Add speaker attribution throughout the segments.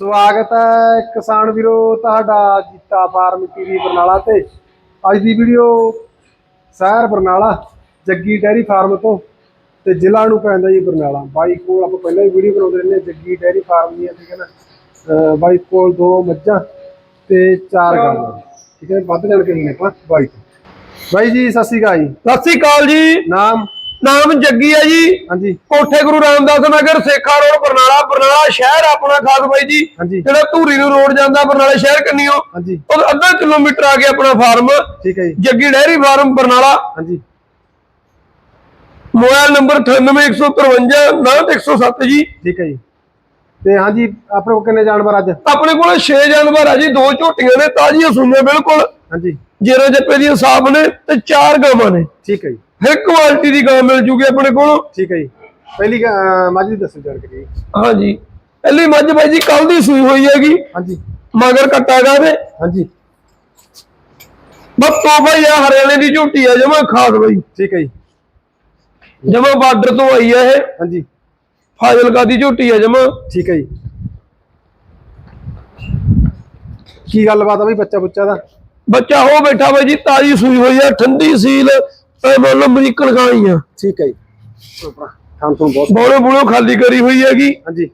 Speaker 1: ਸਵਾਗਤ ਹੈ ਕਿਸਾਨ ਵੀਰੋ ਤੁਹਾਡਾ ਜੀਤਾ ਫਾਰਮ ਟੀਵੀ ਬਰਨਾਲਾ ਤੇ। ਅੱਜ ਦੀ ਵੀਡੀਓ ਸ਼ਹਿਰ ਬਰਨਾਲਾ ਜੱਗੀ ਡੈਰੀ ਫਾਰਮ ਤੋਂ ਤੇ ਜ਼ਿਲ੍ਹਾ ਨੂੰ ਪੈਂਦਾ ਜੀ ਬਰਨਾਲਾ। ਬਾਈ ਕੋਲ ਆਪਾਂ ਪਹਿਲਾਂ ਹੀ ਵੀਡੀਓ ਬਣਾਉਂਦੇ ਰਹਿੰਦੇ ਹਾਂ ਜੱਗੀ ਡੈਰੀ ਫਾਰਮ ਦੀਆਂ ਠੀਕ ਹੈ ਨਾ? ਬਾਈ ਕੋਲ ਦੋ ਮੱਝਾਂ ਤੇ ਚਾਰ ਗਾਵਾਂ। ਠੀਕ ਹੈ ਵੱਧ ਜਾਣਕਾਰੀ ਨੇ ਆਪਾਂ ਬਾਈ ਬਾਈ ਜੀ ਸਤਿ ਸ਼੍ਰੀ ਅਕਾਲ ਜੀ।
Speaker 2: ਸਤਿ ਸ੍ਰੀ ਅਕਾਲ ਜੀ।
Speaker 1: ਨਾਮ?
Speaker 2: ਨਾਮ ਜੱਗੀ ਹੈ ਜੀ।
Speaker 1: ਹਾਂਜੀ।
Speaker 2: ਕੋਠੇ ਗੁਰੂ ਰਾਮਦਾਸ ਨਗਰ ਸੇਖਾ ਰੋਡ ਬਰਨਾਲਾ। ਬਰਨਾਲਾ ਸ਼ਹਿਰ ਆਪਣਾ ਖਾਸ ਬਾਈ ਜੀ। ਜਿਹੜਾ ਧੂਰੀ ਨੂੰ ਰੋਡ ਜਾਂਦਾ ਬਰਨਾਲਾ ਸ਼ਹਿਰ ਕੰਨੀਓ ਉਹ। ਅੱਧਾ ਕਿਲੋਮੀਟਰ ਆ ਗਿਆ ਆਪਣਾ ਫਾਰਮ।
Speaker 1: ਠੀਕ ਹੈ ਜੀ।
Speaker 2: Jaggi dairy farm Barnala.
Speaker 1: ਹਾਂਜੀ।
Speaker 2: ਮੋਬਾਈਲ ਨੰਬਰ 98153 90107 ਜੀ।
Speaker 1: ਠੀਕ ਹੈ ਜੀ। ਤੇ ਹਾਂਜੀ ਆਪਣੇ ਕੋਲ ਕਿੰਨੇ ਜਾਨਵਰ ਅੱਜ?
Speaker 2: ਆਪਣੇ ਕੋਲ 6 ਜਾਨਵਰ ਆ ਜੀ ਦੋ ਝੋਟੀਆਂ ਨੇ ਤਾਜ਼ੀਆਂ ਸੂਈਆਂ ਬਿਲਕੁਲ।
Speaker 1: ਹਾਂਜੀ।
Speaker 2: ਜੇਰੇ ਜੱਪੇ ਦੀਆਂ ਸਾਫ਼ ਨੇ ਤੇ ਚਾਰ ਗਾਵਾਂ ਨੇ।
Speaker 1: ਠੀਕ ਹੈ ਜੀ।
Speaker 2: ਹਰ ਕੁਆਲਿਟੀ ਦੀ ਗਾਂ ਮਿਲ ਜੂਗੀ ਆਪਣੇ ਕੋਲ।
Speaker 1: ਠੀਕ ਹੈ ਜੀ। ਪਹਿਲੀ ਮੱਝ ਦੀ ਦੱਸੋ ਜਾਣਕਾਰੀ ਜੀ।
Speaker 2: ਹਾਂਜੀ। ਪਹਿਲੀ ਮੱਝ ਬਾਈ ਜੀ ਕੱਲ ਦੀ ਸੂਈ ਹੋਈ ਹੈਗੀ।
Speaker 1: ਹਾਂਜੀ।
Speaker 2: ਮਗਰ ਕੱਟਾ ਗਾ ਤੇ।
Speaker 1: ਹਾਂਜੀ।
Speaker 2: ਬਸ ਹੀ ਆ ਹਰਿਆਣੇ ਦੀ ਝੋਟੀ ਆ ਜਮਾ ਖਾਸ ਬਈ।
Speaker 1: ਠੀਕ ਹੈ ਜੀ।
Speaker 2: ਜਮਾ ਬਾਰਡਰ ਤੋਂ ਆਈ ਆ ਇਹ।
Speaker 1: ਹਾਂਜੀ।
Speaker 2: ਫਾਜ਼ਿਲਕਾ ਦੀ ਝੋਟੀ ਆ ਜਮਾ।
Speaker 1: ਠੀਕ ਹੈ ਜੀ। ਕੀ ਗੱਲਬਾਤ ਆ ਬਈ ਬੱਚਾ ਬੁੱਚਾ ਦਾ?
Speaker 2: ਬੱਚਾ ਹੋ ਬੈਠਾ ਬਾਈ ਜੀ ਤਾਜੀ ਸੂਈ ਹੋਈ ਆ ਠੰਡੀ ਸੀਲ ਤੇ ਲਓ ਅਮਰੀਕਨ ਗਾਈ ਆ।
Speaker 1: ਠੀਕ ਹੈ ਜੀ। ਖਾਣ ਤੋਂ ਬਹੁਤ
Speaker 2: ਬੋਲੇ ਬੋਲੇ ਖਾਲੀ ਕਰੀ ਹੋਈ ਹੈਗੀ।
Speaker 1: ਹਾਂਜੀ।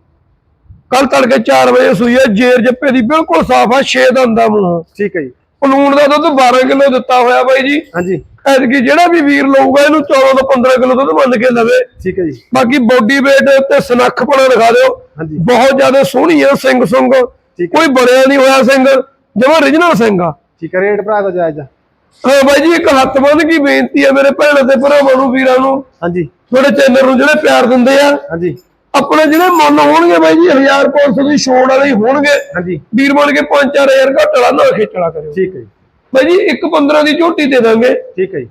Speaker 2: ਕੱਲ ਤੜਕੇ 4 ਵਜੇ ਸੂਈ ਆ ਜੇਰ ਜੱਪੇ ਦੀ ਬਿਲਕੁਲ ਸਾਫ਼ ਆ 6 ਦੰਦਾ ਮੂੰਹ
Speaker 1: ਠੀਕ ਹੈ ਜੀ।
Speaker 2: ਪਲੂਣ ਦਾ ਦੁੱਧ 12 ਕਿਲੋ ਦਿੱਤਾ ਹੋਇਆ ਬਾਈ ਜੀ।
Speaker 1: ਹਾਂਜੀ।
Speaker 2: ਐਤਕੀ ਜਿਹੜਾ ਵੀ ਵੀਰ ਲਊਗਾ ਇਹਨੂੰ 14 ਤੋਂ 15 ਕਿਲੋ ਦੁੱਧ ਮੰਨ ਕੇ ਲਵੇ
Speaker 1: ਠੀਕ ਹੈ ਜੀ।
Speaker 2: ਬਾਕੀ ਬੋਡੀ weight ਤੇ ਸਨੱਖਪਣਾ ਦਿਖਾ ਦਿਓ।
Speaker 1: ਹਾਂਜੀ।
Speaker 2: ਬਹੁਤ ਜ਼ਿਆਦਾ ਸੋਹਣੀ ਆ ਸਿੰਘ ਸੁੰਗ।
Speaker 1: ਹੈ।
Speaker 2: ਕੋਈ ਬੜਿਆ ਨਹੀਂ ਹੋਇਆ ਸਿੰਘ ਜਮਾ origignal ਸਿੰਘ ਆ।
Speaker 1: ਠੀਕ ਹੈ ਰੇਟ ਭਰਾ ਦਾ ਜਾਇਜ਼ ਆ।
Speaker 2: ਹਾਂ ਬਾਈ ਜੀ ਇੱਕ ਹੱਥ ਬੰਨ ਕੀ ਬੇਨਤੀ ਹੈ ਮੇਰੇ ਭੈਣਾਂ ਤੇ ਭਰਾਵਾਂ ਨੂੰ ਵੀਰਾਂ ਨੂੰ।
Speaker 1: ਹਾਂਜੀ।
Speaker 2: ਤੁਹਾਡੇ ਚੈਨਲ ਨੂੰ ਜਿਹੜੇ ਪਿਆਰ ਦਿੰਦੇ ਆ।
Speaker 1: ਹਾਂਜੀ।
Speaker 2: ਆਪਣੇ ਜਿਹੜੇ ਮਨ ਹੋਣਗੇ ਬਾਈ ਜੀ 1500 ਦੀ ਛੋੜ ਵਾਲੇ ਹੋਣਗੇ।
Speaker 1: ਹਾਂਜੀ।
Speaker 2: ਵੀਰ ਬਣ ਕੇ 5-4000 ਘੱਟ ਵਾਲਾ ਨਾ ਖੇਚਲਾ ਕਰਿਓ।
Speaker 1: ਠੀਕ ਹੈ
Speaker 2: ਬਾਈ ਜੀ ਇੱਕ 15 ਦੀ ਝੋਟੀ ਦੇ ਦਾਂਗੇ।
Speaker 1: ਠੀਕ ਹੈ ਜੀ।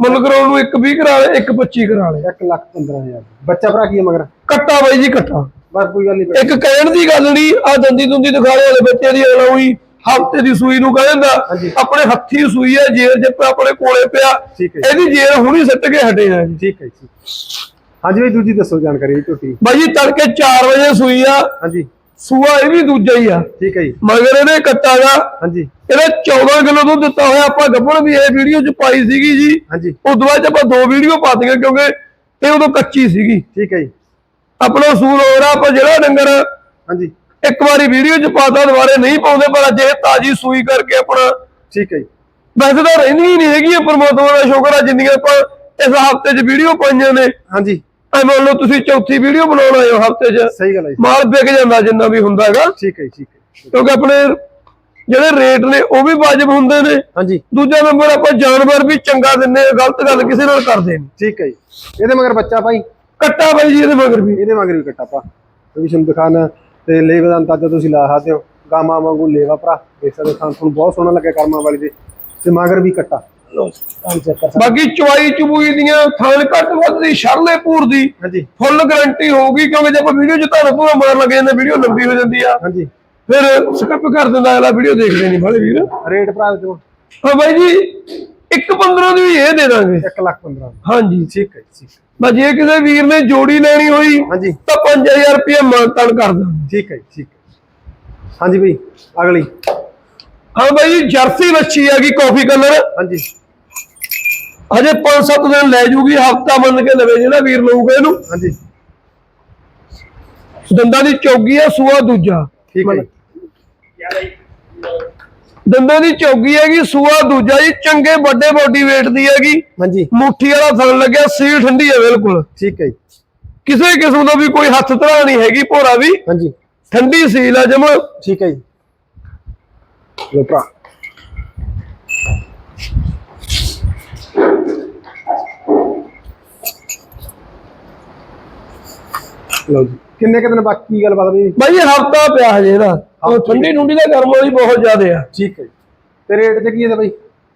Speaker 2: ਮੁੱਲ ਕਰਾਉਣ ਨੂੰ ਇੱਕ 20 ਕਰਾ ਲੈ ਇੱਕ 25 ਕਰਾ ਲੈ
Speaker 1: 1 ਲੱਖ 15000 ਬੱਚਾ ਭਰਾ ਕੀ ਮਗਰ?
Speaker 2: ਕੱਟਾ ਬਾਈ ਜੀ ਕੱਟਾ।
Speaker 1: ਬਸ ਕੋਈ ਗੱਲ ਨਹੀਂ
Speaker 2: ਇੱਕ ਕਹਿਣ ਦੀ ਗੱਲ ਨਹੀਂ ਆ ਦੰਦੀ ਦੁੰਦੀ ਦਿਖਾਲੇ ਵਾਲੇ ਬੱਚੇ ਦੀ ਅਗਲਾ ਉਹੀ ਹਫ਼ਤੇ ਦੀ ਸੂਈ ਨੂੰ ਕਹਿੰਦਾ। ਆਪਣੇ ਹੱਥੀ ਸੂਈ ਹੈ ਜੇਰ ਜੇ ਆਪਣੇ ਕੋਲੇ ਪਿਆ। ਇਹਦੀ ਜੇਰ ਹੁਣੀ ਸਿੱਟ ਕੇ ਹਟੇ ਆ ਜੀ।
Speaker 1: ਠੀਕ ਹੈ ਜੀ। ਹਾਂਜੀ ਬਈ ਦੂਜੀ ਦੱਸੋ ਜਾਣਕਾਰੀ ਝੋਟੀ
Speaker 2: ਬਾਈ ਜੀ ਤੜਕੇ 4 ਵਜੇ ਸੂਈ ਆ।
Speaker 1: ਹਾਂਜੀ।
Speaker 2: ਸੂਆ ਇਹ ਵੀ ਦੂਜਾ ਹੀ ਆ।
Speaker 1: ਠੀਕ ਹੈ ਜੀ।
Speaker 2: ਮਗਰ ਇਹਨੇ ਕੱਟਾ ਗਾ
Speaker 1: ਹਾਂਜੀ।
Speaker 2: ਇਹਨੇ 14 ਕਿਲੋ ਦੁੱਧ ਦਿੱਤਾ ਹੋਇਆ ਆਪਾਂ ਗੱਬਣ ਵੀ ਇਹ ਵੀਡੀਓ ਚ ਪਾਈ ਸੀਗੀ ਜੀ।
Speaker 1: ਹਾਂਜੀ।
Speaker 2: ਉਦੋਂ ਬਾਅਦ 'ਚ ਆਪਾਂ ਦੋ ਵੀਡੀਓ ਪਾਤੀਆਂ ਕਿਉਂਕਿ ਇਹ ਉਦੋਂ ਕੱਚੀ ਸੀਗੀ।
Speaker 1: ਠੀਕ ਹੈ ਜੀ।
Speaker 2: ਆਪਣਾ ਸੂਰ ਹੋ ਰਿਹਾ ਆਪਾਂ ਜਿਹੜਾ ਡੰਗਰ
Speaker 1: ਹਾਂਜੀ।
Speaker 2: ਇੱਕ ਵਾਰੀ ਵੀਡੀਓ ਚ ਪਾਤਾ ਦੁਬਾਰੇ ਨਹੀਂ ਪਾਉਂਦੇ ਪਰ ਅੱਜ ਇਹ ਤਾਜੀ ਸੂਈ ਕਰਕੇ ਆਪਣਾ
Speaker 1: ਠੀਕ ਹੈ ਜੀ।
Speaker 2: ਵੈਸੇ ਤਾਂ ਰਹਿੰਦੀ ਹੀ ਨਹੀਂ ਹੈਗੀ ਪਰਮਾਤਮਾ ਦਾ ਸ਼ੁਕਰ ਆ ਜਿੰਨੀਆਂ ਆਪਾਂ ਇਸ ਹਫ਼ਤੇ 'ਚ ਵੀਡੀਓ ਪਾਈਆਂ ਨੇ।
Speaker 1: ਹਾਂਜੀ।
Speaker 2: ਐ ਮੰਨ ਲਓ ਤੁਸੀਂ ਚੌਥੀ ਵੀਡੀਓ ਬਣਾਉਣ ਆਏ ਹੋ ਹਫ਼ਤੇ 'ਚ।
Speaker 1: ਸਹੀ ਗੱਲ ਹੈ
Speaker 2: ਮਾਲ ਵਿਕ ਜਾਂਦਾ ਜਿੰਨਾ ਵੀ ਹੁੰਦਾ ਹੈਗਾ।
Speaker 1: ਠੀਕ ਹੈ ਠੀਕ ਹੈ।
Speaker 2: ਕਿਉਂਕਿ ਆਪਣੇ ਜਿਹੜੇ ਰੇਟ ਨੇ ਉਹ ਵੀ ਵਾਜਬ ਹੁੰਦੇ ਨੇ।
Speaker 1: ਹਾਂਜੀ।
Speaker 2: ਦੂਜਾ ਨੰਬਰ ਆਪਾਂ ਜਾਨਵਰ ਵੀ ਚੰਗਾ ਦਿੰਨੇ ਆ ਗਲਤ ਗੱਲ ਕਿਸੇ ਨਾਲ ਕਰਦੇ ਨਹੀਂ।
Speaker 1: ਠੀਕ ਹੈ ਜੀ। ਇਹਦੇ ਮਗਰ ਬੱਚਾ ਭਾਈ?
Speaker 2: ਕੱਟਾ ਬਾਈ ਜੀ ਇਹਦੇ ਮਗਰ ਵੀ।
Speaker 1: ਇਹਦੇ ਮਗਰ ਵੀ ਕੱਟਾ ਪਾ। ਇਹ ਵੀ ਤੁਹਾਨੂੰ ਦਿਖਾਣਾ ਤੇ ਲੇਵਾ ਦਾ ਅੰਦਾਜ਼ਾ ਤੁਸੀਂ ਲਾ ਸਕਦੇ ਹੋ। ਗਾਮਾ ਵਾਂਗੂ ਲੇਵਾ ਭਰਾ ਦੇਖ ਸਕਦੇ ਹੋ ਤੁਹਾਨੂੰ ਬਹੁਤ ਸੋਹਣਾ ਲੱਗਿਆ ਕਰਮਾਂ ਵਾਲੀ ਦੇ ਤੇ ਮਗਰ ਵੀ ਕੱਟਾ।
Speaker 2: ਬਾਕੀ ਚੁਆਈ ਚਬੂਈ ਦੀਆਂ ਥਾਣ ਘੱਟ ਵੱਧ ਦੀ ਸ਼ਰਲੇ ਪੂਰ ਦੀ
Speaker 1: ਹਾਂਜੀ।
Speaker 2: ਫੁੱਲ ਗਾਰੰਟੀ ਹੋਊਗੀ ਕਿਉਂਕਿ ਜੇ ਆਪਾਂ ਵੀਡੀਓ 'ਚ ਤੁਹਾਨੂੰ ਪੂਰਾ ਮਾਰ ਲੱਗ ਜਾਂਦੇ ਵੀਡੀਓ ਲੰਬੀ ਹੋ ਜਾਂਦੀ ਆ।
Speaker 1: ਹਾਂਜੀ।
Speaker 2: ਫਿਰ ਸਕਿਪ ਕਰ ਦਿੰਦਾ ਅਗਲਾ ਵੀਡੀਓ ਦੇਖਦੇ ਨਹੀਂ ਬਾਲੇ ਵੀਰ।
Speaker 1: ਰੇਟ ਭਰਾ ਦੇ ਦਿਓ।
Speaker 2: ਹਾਂ ਬਾਈ ਜੀ ਇੱਕ 15 ਦੀ ਵੀ ਇਹ ਦੇ ਦਾਂਗੇ।
Speaker 1: 1 ਲੱਖ 15
Speaker 2: ਹਾਂਜੀ।
Speaker 1: ਠੀਕ ਹੈ ਠੀਕ
Speaker 2: ਬਸ ਜੇ ਕਿਸੇ ਵੀਰ ਨੇ ਜੋੜੀ ਲੈਣੀ ਹੋਈ
Speaker 1: ਹਾਂਜੀ।
Speaker 2: ਤਾਂ 5000 ਰੁਪਏ ਮਾਨਤਾਨ ਕਰ ਦਾਂਗੇ।
Speaker 1: ਠੀਕ ਹੈ ਠੀਕ ਹੈ। ਹਾਂਜੀ ਬਈ ਅਗਲੀ।
Speaker 2: ਹਾਂ ਬਾਈ ਜਰਸੀ ਬੱਚੀ ਹੈਗੀ ਕਾਫੀ ਕਲਰ
Speaker 1: ਹਾਂਜੀ।
Speaker 2: ਹਜੇ 5-7 ਦਿਨ ਲੈ ਜੂਗੀ ਹਫਤਾ ਮੰਨ ਕੇ ਲਵੇ ਜਿਹੜਾ ਵੀਰ ਲਊਗਾ ਇਹਨੂੰ।
Speaker 1: ਹਾਂਜੀ।
Speaker 2: ਦੰਦਾਂ ਦੀ ਚੌਗੀ ਆ ਸੂਆ ਦੂਜਾ।
Speaker 1: ਠੀਕ ਹੈ ਜੀ,
Speaker 2: ਦੰਦਾਂ ਦੀ ਚੌਗੀ ਹੈਗੀ ਸੂਆ ਦੂਜਾ ਜੀ ਚੰਗੇ ਵੱਡੇ ਬੋਡੀ weight ਦੀ ਹੈਗੀ।
Speaker 1: ਹਾਂਜੀ।
Speaker 2: ਮੁੱਠੀ ਵਾਲਾ ਥਣ ਲੱਗਿਆ ਸੀਲ ਠੰਡੀ ਹੈ ਬਿਲਕੁਲ।
Speaker 1: ਠੀਕ ਹੈ ਜੀ,
Speaker 2: ਕਿਸੇ ਕਿਸਮ ਦਾ ਵੀ ਕੋਈ ਹੱਥ ਧਰਾ ਨਹੀਂ ਹੈਗੀ ਭੋਰਾ ਵੀ।
Speaker 1: ਹਾਂਜੀ।
Speaker 2: ਠੰਡੀ ਸੀਲ ਆ ਜਮਾ।
Speaker 1: ਠੀਕ ਹੈ ਜੀ। ਲੋ ਭਰਾ ਲੋ ਜੀ। ਕਿੰਨੇ ਕੁ ਦਿਨ ਬਾਕੀ ਗੱਲਬਾਤ ਵੀ
Speaker 2: ਬਾਈ ਹਫਤਾ ਪਿਆ ਹਜੇ ਇਹਦਾ। ਉਹ ਠੰਡੀ ਠੁੰਡੀ ਦਾ ਗਰਮ ਵਾਲੀ ਬਹੁਤ ਜ਼ਿਆਦੇ ਆ।
Speaker 1: ਠੀਕ ਹੈ। ਤੇ ਰੇਟ ਤੇ ਕੀ ਹੈ ਬਈ?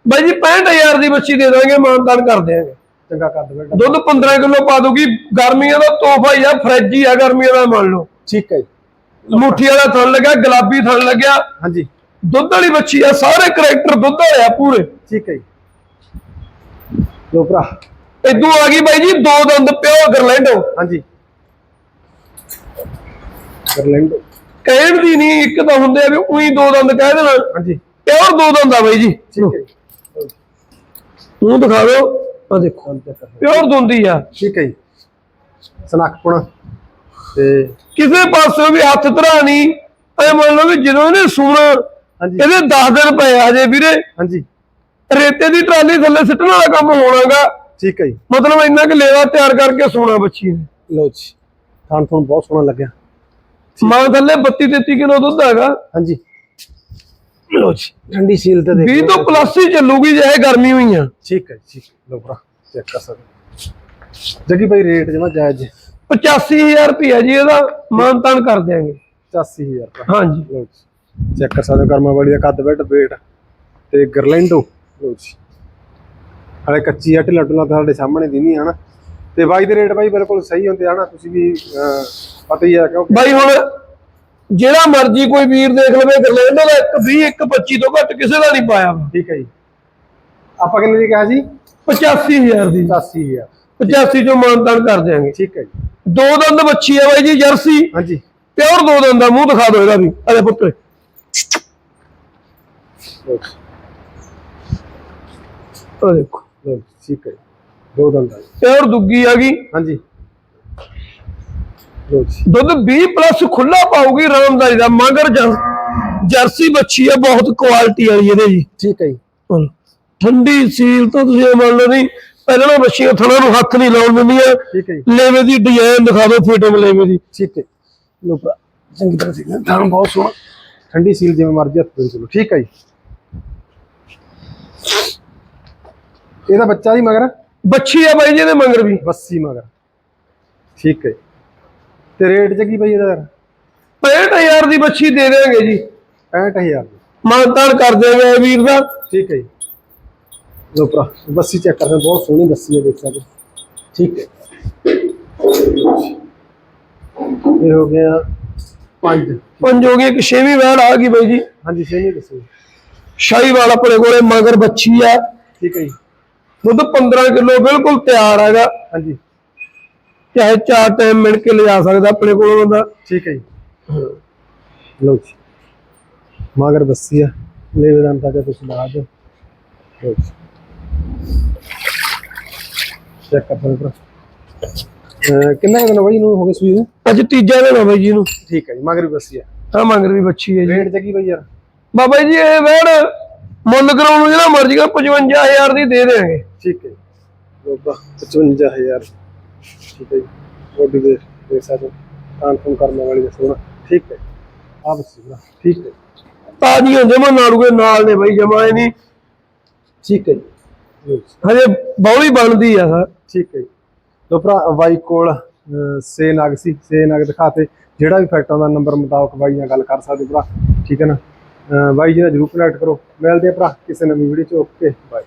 Speaker 2: ਬਾਈ ਜੀ 65000 ਦੀ ਬੱਚੀ ਦੇ ਦਾਂਗੇ ਮਾਨਦਾਨ ਕਰ ਦਿਆਂਗੇ।
Speaker 1: ਚੰਗਾ ਕਰ ਦੇ ਬੇਟਾ।
Speaker 2: ਦੁੱਧ 15 ਕਿਲੋ ਪਾ ਦੂਗੀ ਗਰਮੀਆਂ ਦਾ ਤੋਹਫਾ ਹੀ ਆ ਫਰਿੱਜ ਹੀ ਆ ਗਰਮੀਆਂ ਦਾ ਮੰਨ ਲਓ।
Speaker 1: ਠੀਕ ਹੈ।
Speaker 2: ਮੁੱਠੀ ਵਾਲਾ ਥਣ ਲੱਗਿਆ ਗੁਲਾਬੀ ਥਣ ਲੱਗਿਆ।
Speaker 1: ਹਾਂਜੀ।
Speaker 2: ਦੁੱਧ ਵਾਲੀ ਬੱਚੀ ਆ ਸਾਰੇ ਕਰੈਕਟਰ ਦੁੱਧ ਵਾਲੇ ਆ ਪੂਰੇ।
Speaker 1: ਠੀਕ ਹੈ। ਲੋ ਭਰਾ।
Speaker 2: ਇਦੋਂ ਆ ਗਈ ਬਾਈ ਜੀ ਦੋ ਦੰਦ ਪਿਓ ਗਰਲੈਂਡੋ।
Speaker 1: ਹਾਂਜੀ। ਗਰਲੈਂਡ
Speaker 2: ਕਹਿਣ ਦੀ ਨਹੀਂ ਇੱਕ ਤਾਂ ਹੁੰਦੇ ਆ ਵੀ ਉਹੀ ਦੋ ਦੰਦ ਕਹਿ ਦੇਣਾ।
Speaker 1: ਹਾਂਜੀ।
Speaker 2: ਪਿਓਰ ਦੋ ਦੰਦ ਆ ਬਾਈ ਜੀ।
Speaker 1: ਠੀਕ ਹੈ ਜੀ।
Speaker 2: ਮੂੰਹ ਦਿਖਾ ਦਿਓ। ਆ ਦੇਖੋ ਪਿਓਰ ਦੁੰਦੀ ਆ।
Speaker 1: ਠੀਕ ਹੈ ਜੀ। ਸਨੱਖਪੁਣਾ ਤੇ
Speaker 2: ਕਿਸੇ ਪਾਸੋਂ ਵੀ ਹੱਥ ਧਰਾ ਨਹੀਂ ਐ ਮੰਨ ਲਓ ਵੀ ਜਦੋਂ ਇਹਨੇ ਸੂਣਾ
Speaker 1: ਹਾਂਜੀ।
Speaker 2: ਇਹਦੇ 10 ਦਿਨ ਪਏ ਆ ਹਜੇ ਵੀਰੇ।
Speaker 1: ਹਾਂਜੀ।
Speaker 2: ਰੇਤੇ ਦੀ ਟਰਾਲੀ ਥੱਲੇ ਸਿੱਟਣ ਵਾਲਾ ਕੰਮ ਹੋਣਾਗਾ।
Speaker 1: ਠੀਕ ਹੈ ਜੀ।
Speaker 2: ਮਤਲਬ ਇੰਨਾ ਕਿ ਲੇਵਾ ਤਿਆਰ ਕਰਕੇ ਸੋਣਾ ਬੱਚੀ ਨੇ।
Speaker 1: ਲਓ ਜੀ। ਖਾਣ ਤੁਹਾਨੂੰ ਬਹੁਤ ਸੋਹਣਾ ਲੱਗਿਆ।
Speaker 2: ਮਾਂ ਥੱਲੇ 32 33 ਕਿਲੋ ਦੁੱਧ ਹੈਗਾ।
Speaker 1: ਹਾਂਜੀ। ਲਓ ਜੀ। ਠੰਡੀ ਸੀਲ ਤੇ
Speaker 2: 20 ਤੋਂ ਪਲੱਸ ਹੀ ਚੱਲੂਗੀ ਜੇ ਇਹ ਗਰਮੀ ਹੋਈ ਆ।
Speaker 1: ਠੀਕ ਹੈ ਜੀ, ਠੀਕ। ਲਓ ਭਰਾ ਚੈੱਕ ਕਰ ਸਕਦੇ ਜੱਗੀ ਭਾਈ ਰੇਟ ਜਮਾ ਜਾਇਜ਼।
Speaker 2: 85000 ਰੁਪਇਆ ਜੀ ਇਹਦਾ ਮਾਨਤਾਨ ਕਰ ਦਿਆਂਗੇ।
Speaker 1: 85000 ਰੁਪਏ
Speaker 2: ਹਾਂਜੀ।
Speaker 1: ਲਓ ਜੀ ਚੈੱਕ ਕਰ ਸਕਦੇ ਕਰਮਾ ਵਾਲੀ ਦਾ ਕੱਦ ਬੈਠ weight ਤੇ ਗਰਲੈਂਡੋ। ਲਓ ਜੀ। ਹਲੇ ਕੱਚੀ ਆ ਢਿੱਲਾ ਢੁੱਲਾ ਤੁਹਾਡੇ ਸਾਹਮਣੇ ਦੀ ਨਹੀਂ ਹਨਾ ਤੇ ਬਾਈ ਦੇ ਰੇਟ ਬਾਈ ਬਿਲਕੁਲ ਸਹੀ ਹੁੰਦੇ ਹਨਾ ਤੁਸੀਂ ਵੀ ਪਤਾ ਹੀ ਆ ਕਿਉਂਕਿ
Speaker 2: ਬਾਈ ਹੁਣ ਜਿਹੜਾ ਮਰਜ਼ੀ ਕੋਈ ਵੀਰ ਦੇਖ ਲਵੇ ਗਰਲੈਂਡੋ ਦਾ ਇੱਕ 20 ਇੱਕ 25 ਤੋਂ ਘੱਟ ਕਿਸੇ ਦਾ ਨਹੀਂ ਪਾਇਆ।
Speaker 1: ਠੀਕ ਹੈ ਜੀ। ਆਪਾਂ ਕਿੰਨੇ ਦੀ ਕਿਹਾ ਜੀ
Speaker 2: 85000 ਦੀ।
Speaker 1: 85000
Speaker 2: 85 ਚੋਂ ਮਾਨਤਾਨ ਕਰ ਦਿਆਂਗੇ।
Speaker 1: ਠੀਕ ਹੈ ਜੀ।
Speaker 2: ਦੋ ਦੰਦ ਬੱਚੀ ਆ ਬਾਈ ਜੀ ਜਰਸੀ।
Speaker 1: ਹਾਂਜੀ।
Speaker 2: ਪਿਓਰ ਦੋ ਦੰਦ ਦਾ ਮੂੰਹ ਦਿਖਾ ਦਿਓ ਇਹਦਾ ਵੀ। ਅਰੇ ਪੁੱਤ
Speaker 1: ਲਓ ਜੀ।
Speaker 2: ਆ ਦੇਖੋ।
Speaker 1: ਠੀਕ ਹੈ ਜੀ। ਦੋ ਦੰਦ ਆ ਜੀ।
Speaker 2: ਪਿਓਰ ਦੁੱਗੀ ਆ ਗਈ।
Speaker 1: ਹਾਂਜੀ। ਜੀ।
Speaker 2: ਦੁੱਧ 20 ਪਲੱਸ ਖੁੱਲਾ ਪਾਉਗੀ ਰਾਮਦਾਰੀ ਦਾ ਮਗਰ ਜਰ- ਜਰਸੀ ਬੱਚੀ ਆ ਬਹੁਤ ਕੁਆਲਿਟੀ ਵਾਲੀ ਇਹਦੇ ਜੀ।
Speaker 1: ਠੀਕ ਹੈ ਜੀ।
Speaker 2: ਹੁਣ ਠੰਡੀ ਸੀਲ ਤਾਂ ਤੁਸੀਂ ਇਹ ਮੰਨ ਲਓ ਨਹੀਂ ਪਹਿਲਾਂ ਨਾ ਬੱਚੀਆਂ ਥਣਾ ਨੂੰ ਹੱਥ ਨਹੀਂ ਲਾਉਣ ਦਿੰਦੀਆਂ।
Speaker 1: ਠੀਕ ਹੈ ਜੀ।
Speaker 2: ਲੇਵੇ ਦੀ ਡਿਜ਼ਾਈਨ ਦਿਖਾ ਦਿਓ ਫਿਟਿੰਗ ਲੇਵੇ ਦੀ।
Speaker 1: ਠੀਕ ਹੈ। ਲੋ ਭਰਾ ਚੰਗੀ ਤਰ੍ਹਾਂ ਸੀ ਤਾਂ ਬਹੁਤ ਸੋਹਣਾ। ਠੰਡੀ ਸੀਲ ਜਿਵੇਂ ਮਰਜ਼ੀ ਹੱਥ ਦੇ ਚਲੋ। ਠੀਕ ਹੈ ਜੀ। ਇਹਦਾ ਬੱਚਾ ਜੀ ਮਗਰ।
Speaker 2: ਬੱਚੀ ਆ ਬਾਈ ਜੀ ਇਹਦੇ ਮਗਰ ਵੀ।
Speaker 1: ਬੱਸੀ ਮਗਰ। ਠੀਕ ਹੈ। ਤੇ ਰੇਟ ਜਗੀ ਬਈ ਇਹਦਾ ਯਾਰ?
Speaker 2: 65000 ਦੀ ਬੱਚੀ ਦੇ ਦੇਵਾਂਗੇ ਜੀ।
Speaker 1: 65000 ਦੀ।
Speaker 2: ਮਾਨਤਾਨ ਕਰ ਇਹ ਵੀਰ ਦਾ।
Speaker 1: ਠੀਕ ਹੈ ਜੀ। ਲੋ ਭਰਾ ਬੱਸੀ ਚੈੱਕ ਕਰਦੇ ਬਹੁਤ ਸੋਹਣੀ ਬੱਸੀ ਹੈ ਦੇਖ ਸਕਦੇ। ਠੀਕ ਹੈ। ਇਹ ਹੋ ਗਿਆ ਪੰਜ।
Speaker 2: ਪੰਜ ਹੋ ਗਏ ਇੱਕ ਛੇਵੀਂ ਵੈਲ ਆ ਗਈ ਬਾਈ ਜੀ।
Speaker 1: ਹਾਂਜੀ ਛੇਵੀਂ ਦੱਸੋ
Speaker 2: ਸ਼ਾਹੀਵਾਲ ਆਪਣੇ ਕੋਲੇ ਮਗਰ ਬੱਚੀ ਆ।
Speaker 1: ਠੀਕ ਹੈ ਜੀ।
Speaker 2: ਦੁੱਧ 15 ਕਿਲੋ ਬਿਲਕੁਲ ਤਿਆਰ ਹੈਗਾ।
Speaker 1: ਹਾਂਜੀ।
Speaker 2: ਚਾਹੇ ਚਾਰ ਟਾਈਮ ਮਿਲ ਕੇ ਲਿਜਾ ਸਕਦਾ ਆਪਣੇ ਕੋਲੋਂ ਬੰਦਾ।
Speaker 1: ਠੀਕ ਹੈ ਜੀ। ਲਓ ਜੀ। ਮਗਰ ਬੱਸੀ ਆ। ਲੈ ਵੇਦਾਂ ਤੱਕ ਤੁਸੀਂ ਲਾ ਦਿਓ। ਲਓ ਜੀ। ਚੈੱਕ ਕਰ ਅਹ ਕਿੰਨਾ ਦਿਨ ਬਾਈ ਨੂੰ ਹੋ ਗਏ ਸੂਈ ਨੂੰ?
Speaker 2: ਅੱਜ ਤੀਜਾ ਦਿਨ ਆ ਬਾਈ ਜੀ ਨੂੰ।
Speaker 1: ਠੀਕ ਹੈ ਜੀ ਮਗਰ ਵੀ ਬੱਸੀ ਆ।
Speaker 2: ਆ ਮਗਰ ਵੀ ਬੱਚੀ ਹੈ ਜੀ।
Speaker 1: ਰੇਟ ਜਗੀ ਬਾਈ ਯਾਰ?
Speaker 2: ਬਾਬਾ ਜੀ ਇਹ ਵੈੜ ਮੁੱਲ ਕਰਾਉਣ ਨੂੰ ਜਿਹੜਾ ਮਰਜ਼ੀ ਕਰ 55000 ਦੀ ਦੇ ਦੇਵਾਂਗੇ
Speaker 1: ਠੀਕ ਹੈ ਜੀ। ਲੋਬਾ 55000 ਠੀਕ ਹੈ ਜੀ। ਬੋਡੀ ਦੇ ਦੇ ਸਕਦੇ ਟ੍ਰਾਂਸਫਰ ਕਰਨ ਵਾਲੀ ਦਾ ਸੋਹਣਾ ਠੀਕ ਹੈ। ਆ ਬੱਸੀ ਭਰਾ ਠੀਕ ਹੈ
Speaker 2: ਤਾਜ਼ੀਆਂ ਜਮਾ ਨਾੜੂਗੇ ਨਾਲ ਨੇ ਬਾਈ ਜਮਾ ਇਹ ਨਹੀਂ
Speaker 1: ਠੀਕ ਹੈ ਜੀ। ਜੀ।
Speaker 2: ਹਜੇ ਬੌਲੀ ਬਣਦੀ ਆ। ਸਰ
Speaker 1: ਠੀਕ ਹੈ ਜੀ। ਲੋ ਭਰਾ ਬਾਈ ਕੋਲ ਅਹ, ਸੇ ਨਗ ਸੀ। ਸੇ ਨਗ ਦਿਖਾਤੇ। ਜਿਹੜਾ ਵੀ ਫੈਕਟ ਦਾ ਨੰਬਰ ਮੁਤਾਬਕ ਬਾਈ ਨਾਲ ਗੱਲ ਕਰ ਸਕਦੇ ਭਰਾ। ਠੀਕ ਹੈ ਨਾ? ਅਹ, ਬਾਈ ਜੀ ਨਾਲ ਜਰੂਰ ਕਨੈਕਟ ਕਰੋ। ਮਿਲਦੇ ਆ ਭਰਾ ਕਿਸੇ ਨਵੀਂ ਵੀਡੀਓ ਚ। Okay bye.